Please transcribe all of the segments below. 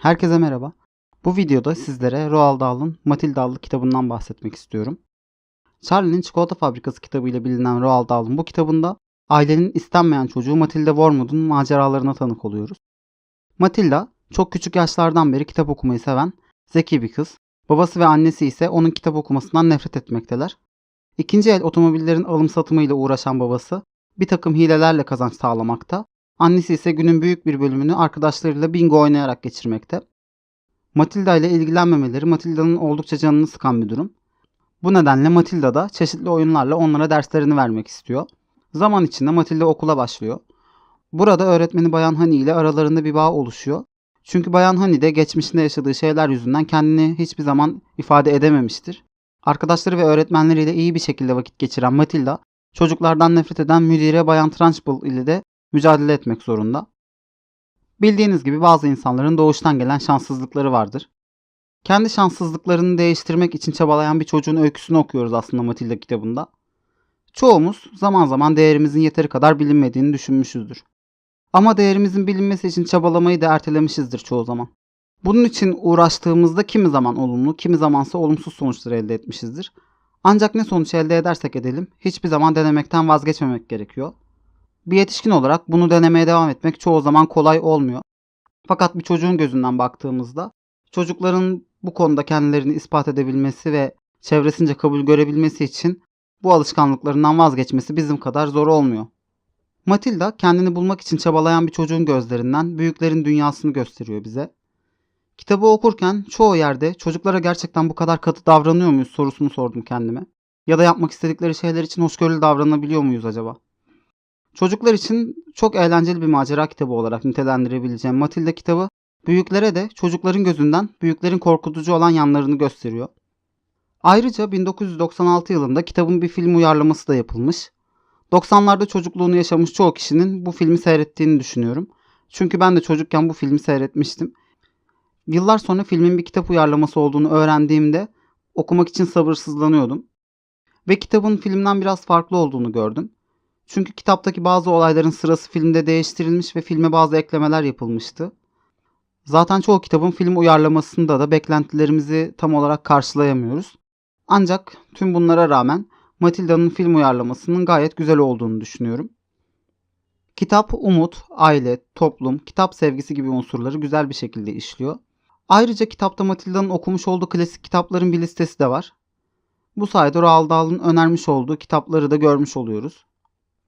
Herkese merhaba. Bu videoda sizlere Roald Dahl'ın Matilda adlı kitabından bahsetmek istiyorum. Charlie'nin Çikolata Fabrikası kitabıyla bilinen Roald Dahl'ın bu kitabında ailenin istenmeyen çocuğu Matilda Wormwood'un maceralarına tanık oluyoruz. Matilda çok küçük yaşlardan beri kitap okumayı seven, zeki bir kız. Babası ve annesi ise onun kitap okumasından nefret etmekteler. İkinci el otomobillerin alım satımıyla uğraşan babası bir takım hilelerle kazanç sağlamakta. Annesi ise günün büyük bir bölümünü arkadaşlarıyla bingo oynayarak geçirmekte. Matilda ile ilgilenmemeleri Matilda'nın oldukça canını sıkan bir durum. Bu nedenle Matilda da çeşitli oyunlarla onlara derslerini vermek istiyor. Zaman içinde Matilda okula başlıyor. Burada öğretmeni Bayan Hani ile aralarında bir bağ oluşuyor. Çünkü Bayan Hani de geçmişinde yaşadığı şeyler yüzünden kendini hiçbir zaman ifade edememiştir. Arkadaşları ve öğretmenleriyle iyi bir şekilde vakit geçiren Matilda, çocuklardan nefret eden müdire Bayan Trunchbull ile de mücadele etmek zorunda. Bildiğiniz gibi bazı insanların doğuştan gelen şanssızlıkları vardır. Kendi şanssızlıklarını değiştirmek için çabalayan bir çocuğun öyküsünü okuyoruz aslında Matilda kitabında. Çoğumuz zaman zaman değerimizin yeteri kadar bilinmediğini düşünmüşüzdür. Ama değerimizin bilinmesi için çabalamayı da ertelemişizdir çoğu zaman. Bunun için uğraştığımızda kimi zaman olumlu, kimi zamansa olumsuz sonuçlar elde etmişizdir. Ancak ne sonuç elde edersek edelim, hiçbir zaman denemekten vazgeçmemek gerekiyor. Bir yetişkin olarak bunu denemeye devam etmek çoğu zaman kolay olmuyor. Fakat bir çocuğun gözünden baktığımızda çocukların bu konuda kendilerini ispat edebilmesi ve çevresince kabul görebilmesi için bu alışkanlıklarından vazgeçmesi bizim kadar zor olmuyor. Matilda kendini bulmak için çabalayan bir çocuğun gözlerinden büyüklerin dünyasını gösteriyor bize. Kitabı okurken çoğu yerde çocuklara gerçekten bu kadar katı davranıyor muyuz sorusunu sordum kendime. Ya da yapmak istedikleri şeyler için hoşgörülü davranabiliyor muyuz acaba? Çocuklar için çok eğlenceli bir macera kitabı olarak nitelendirebileceğim Matilda kitabı büyüklere de çocukların gözünden büyüklerin korkutucu olan yanlarını gösteriyor. Ayrıca 1996 yılında kitabın bir film uyarlaması da yapılmış. 90'larda çocukluğunu yaşamış çoğu kişinin bu filmi seyrettiğini düşünüyorum. Çünkü ben de çocukken bu filmi seyretmiştim. Yıllar sonra filmin bir kitap uyarlaması olduğunu öğrendiğimde okumak için sabırsızlanıyordum. Ve kitabın filmden biraz farklı olduğunu gördüm. Çünkü kitaptaki bazı olayların sırası filmde değiştirilmiş ve filme bazı eklemeler yapılmıştı. Zaten çoğu kitabın film uyarlamasında da beklentilerimizi tam olarak karşılayamıyoruz. Ancak tüm bunlara rağmen Matilda'nın film uyarlamasının gayet güzel olduğunu düşünüyorum. Kitap umut, aile, toplum, kitap sevgisi gibi unsurları güzel bir şekilde işliyor. Ayrıca kitapta Matilda'nın okumuş olduğu klasik kitapların bir listesi de var. Bu sayede Roald Dahl'ın önermiş olduğu kitapları da görmüş oluyoruz.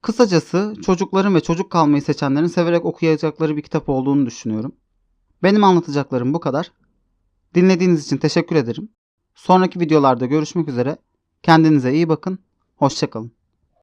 Kısacası çocukların ve çocuk kalmayı seçenlerin severek okuyacakları bir kitap olduğunu düşünüyorum. Benim anlatacaklarım bu kadar. Dinlediğiniz için teşekkür ederim. Sonraki videolarda görüşmek üzere. Kendinize iyi bakın. Hoşçakalın.